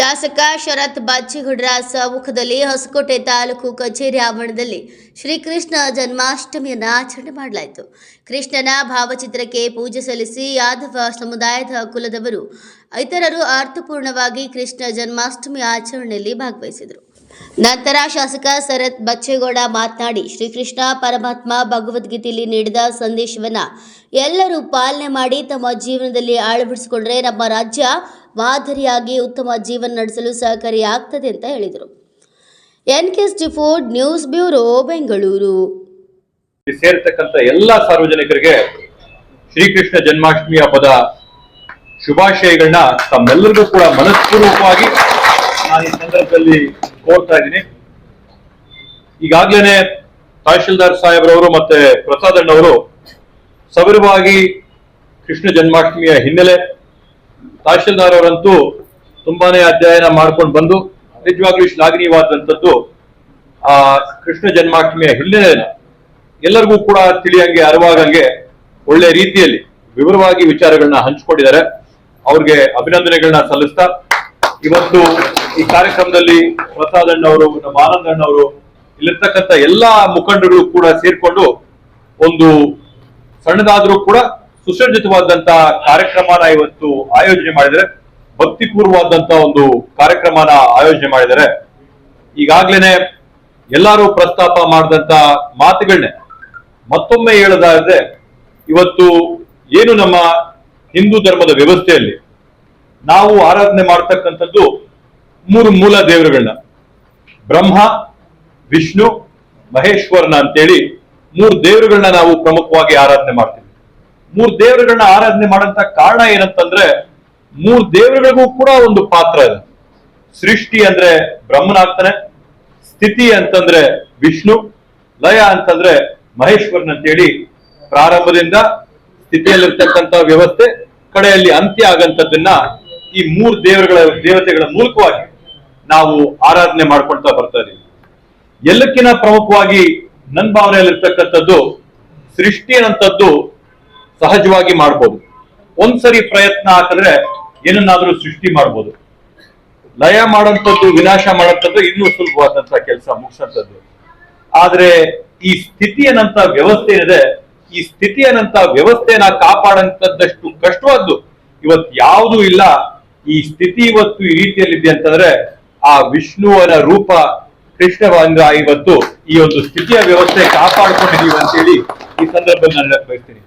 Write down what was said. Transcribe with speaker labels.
Speaker 1: ಶಾಸಕ ಶರತ್ ಬಾಚಿಗುಡ್ರ ಸಮ್ಮುಖದಲ್ಲಿ ಹೊಸಕೋಟೆ ತಾಲೂಕು ಕಚೇರಿ ಆವರಣದಲ್ಲಿ ಶ್ರೀಕೃಷ್ಣ ಜನ್ಮಾಷ್ಟಮಿಯನ್ನು ಆಚರಣೆ ಮಾಡಲಾಯಿತು. ಕೃಷ್ಣನ ಭಾವಚಿತ್ರಕ್ಕೆ ಪೂಜೆ ಸಲ್ಲಿಸಿ ಯಾದವ ಸಮುದಾಯದ ಕುಲದವರು, ಇತರರು ಅರ್ಥಪೂರ್ಣವಾಗಿ ಕೃಷ್ಣ ಜನ್ಮಾಷ್ಟಮಿ ಆಚರಣೆಯಲ್ಲಿ ಭಾಗವಹಿಸಿದರು. ನಂತರ ಶಾಸಕ ಶರತ್ ಬಚ್ಚೇಗೌಡ ಮಾತನಾಡಿ, ಶ್ರೀಕೃಷ್ಣ ಪರಮಾತ್ಮ ಭಗವದ್ಗೀತೆಯಲ್ಲಿ ನೀಡಿದ ಸಂದೇಶವನ್ನ ಎಲ್ಲರೂ ಪಾಲನೆ ಮಾಡಿ ತಮ್ಮ ಜೀವನದಲ್ಲಿ ಅಳವಡಿಸಿಕೊಂಡ್ರೆ ನಮ್ಮ ರಾಜ್ಯ ಮಾದರಿಯಾಗಿ ಉತ್ತಮ ಜೀವನ ನಡೆಸಲು ಸಹಕಾರಿಯಾಗ್ತದೆ ಅಂತ ಹೇಳಿದರು. N K Ford news bureau Bengaluru.
Speaker 2: ಸೇರ್ತಕ್ಕಂಥ ಎಲ್ಲ ಸಾರ್ವಜನಿಕರಿಗೆ ಶ್ರೀಕೃಷ್ಣ ಜನ್ಮಾಷ್ಟಮಿ ಹಬ್ಬದ ಶುಭಾಶಯಗಳನ್ನ ತಮ್ಮೆಲ್ಲರಿಗೂ ಕೂಡ ಮನಸ್ಪೂರ್ವಕವಾಗಿ ನಾನು ಈ ಸಂದರ್ಭದಲ್ಲಿ ಕೋರ್ತಾ ಇದ್ದೀನಿ. ಈಗಾಗ್ಲೇನೆ ತಹಶೀಲ್ದಾರ್ ಸಾಹೇಬ್ರವರು ಮತ್ತೆ ಪ್ರಸಾದ್ ಅಣ್ಣವರು ಸವಿರವಾಗಿ ಕೃಷ್ಣ ಜನ್ಮಾಷ್ಟಮಿಯ ಹಿನ್ನೆಲೆ ತಹಶೀಲ್ದಾರ್ ಅವರಂತೂ ತುಂಬಾನೇ ಅಧ್ಯಯನ ಮಾಡ್ಕೊಂಡು ಬಂದು, ನಿಜವಾಗ್ಲೂ ಶ್ಲಾಘನೀಯವಾದಂಥದ್ದು ಆ ಕೃಷ್ಣ ಜನ್ಮಾಷ್ಟಮಿಯ ಹಿನ್ನೆಲೆನ ಎಲ್ಲರಿಗೂ ಕೂಡ ತಿಳಿಯಂಗೆ, ಅರಿವಾಗಂಗೆ ಒಳ್ಳೆ ರೀತಿಯಲ್ಲಿ ವಿವರವಾಗಿ ವಿಚಾರಗಳನ್ನ ಹಂಚಿಕೊಂಡಿದ್ದಾರೆ. ಅವ್ರಿಗೆ ಅಭಿನಂದನೆಗಳನ್ನ ಸಲ್ಲಿಸ್ತಾ, ಇವತ್ತು ಈ ಕಾರ್ಯಕ್ರಮದಲ್ಲಿ ಪ್ರಸಾದ್ ಅಣ್ಣವರು ನಮ್ಮ ಆನಂದ್ ಅಣ್ಣವರು ಇಲ್ಲಿರ್ತಕ್ಕಂಥ ಎಲ್ಲಾ ಮುಖಂಡರು ಕೂಡ ಸೇರ್ಕೊಂಡು ಒಂದು ಸಣ್ಣದಾದ್ರೂ ಕೂಡ ಸುಸಜ್ಜಿತವಾದಂತ ಕಾರ್ಯಕ್ರಮನ ಇವತ್ತು ಆಯೋಜನೆ ಮಾಡಿದರೆ ಭಕ್ತಿಪೂರ್ವವಾದಂತ ಒಂದು ಕಾರ್ಯಕ್ರಮನ ಆಯೋಜನೆ ಮಾಡಿದರೆ ಈಗಾಗ್ಲೇನೆ ಎಲ್ಲರೂ ಪ್ರಸ್ತಾಪ ಮಾಡಿದಂತ ಮಾತುಗಳನ್ನೇ ಮತ್ತೊಮ್ಮೆ ಹೇಳೋದಾದ್ರೆ ಇವತ್ತು ಏನು ನಮ್ಮ ಹಿಂದೂ ಧರ್ಮದ ವ್ಯವಸ್ಥೆಯಲ್ಲಿ ನಾವು ಆರಾಧನೆ ಮಾಡ್ತಕ್ಕಂಥದ್ದು ಮೂರು ಮೂಲ ದೇವರುಗಳನ್ನ. ಬ್ರಹ್ಮ, ವಿಷ್ಣು, ಮಹೇಶ್ವರನ ಅಂತೇಳಿ ಮೂರು ದೇವರುಗಳನ್ನ ನಾವು ಪ್ರಮುಖವಾಗಿ ಆರಾಧನೆ ಮಾಡ್ತೀವಿ. ಮೂರು ದೇವರುಗಳನ್ನ ಆರಾಧನೆ ಮಾಡಂತ ಕಾರಣ ಏನಂತಂದ್ರೆ ಮೂರು ದೇವರುಗಳಿಗೂ ಕೂಡ ಒಂದು ಪಾತ್ರ ಇದೆ ಸೃಷ್ಟಿ ಅಂದ್ರೆ ಬ್ರಹ್ಮನಾಗ್ತಾನೆ, ಸ್ಥಿತಿ ಅಂತಂದ್ರೆ ವಿಷ್ಣು, ಲಯ ಅಂತಂದ್ರೆ ಮಹೇಶ್ವರನ್ ಅಂತೇಳಿ ಪ್ರಾರಂಭದಿಂದ ಸ್ಥಿತಿಯಲ್ಲಿರ್ತಕ್ಕಂಥ ವ್ಯವಸ್ಥೆ, ಕಡೆಯಲ್ಲಿ ಅಂತ್ಯ ಆಗಂತದ್ದನ್ನ ಈ ಮೂರು ದೇವರುಗಳ ದೇವತೆಗಳ ಮೂಲಕವಾಗಿ ನಾವು ಆರಾಧನೆ ಮಾಡ್ಕೊಳ್ತಾ ಬರ್ತಾ ಇದೀವಿ. ಎಲ್ಲಕ್ಕಿಂತ ಪ್ರಮುಖವಾಗಿ ನನ್ನ ಭಾವನೆಯಲ್ಲಿರ್ತಕ್ಕಂಥದ್ದು ಸೃಷ್ಟಿ ಅನ್ನಂಥದ್ದು ಸಹಜವಾಗಿ ಮಾಡ್ಬೋದು. ಒಂದ್ಸರಿ ಪ್ರಯತ್ನ ಹಾಕಿದ್ರೆ ಏನನ್ನಾದ್ರೂ ಸೃಷ್ಟಿ ಮಾಡ್ಬೋದು. ಲಯ ಮಾಡುವಂಥದ್ದು, ವಿನಾಶ ಮಾಡೋಂಥದ್ದು ಇನ್ನೂ ಸುಲಭವಾದಂತ ಕೆಲಸ ಮುಗಿಸಂಥದ್ದು. ಆದ್ರೆ ಈ ಸ್ಥಿತಿ ಅನ್ನಂತ ವ್ಯವಸ್ಥೆ ಏನಿದೆ, ಈ ಸ್ಥಿತಿ ಅನ್ನಂತ ವ್ಯವಸ್ಥೆನ ಕಾಪಾಡಂತದ್ದಷ್ಟು ಕಷ್ಟವಾದ್ದು ಇವತ್ತು ಯಾವುದೂ ಇಲ್ಲ. ಈ ಸ್ಥಿತಿ ಇವತ್ತು ಈ ರೀತಿಯಲ್ಲಿದೆ ಅಂತಂದ್ರೆ ಆ ವಿಷ್ಣುವನ ರೂಪ ಕೃಷ್ಣವಂಗ ಇವತ್ತು ಈ ಒಂದು ಸ್ಥಿತಿಯ ವ್ಯವಸ್ಥೆ ಕಾಪಾಡ್ಕೊಂಡಿದೀವಿ ಅಂತೇಳಿ ಈ ಸಂದರ್ಭದಲ್ಲಿ ನಾನು ಬಯಸ್ತೀನಿ.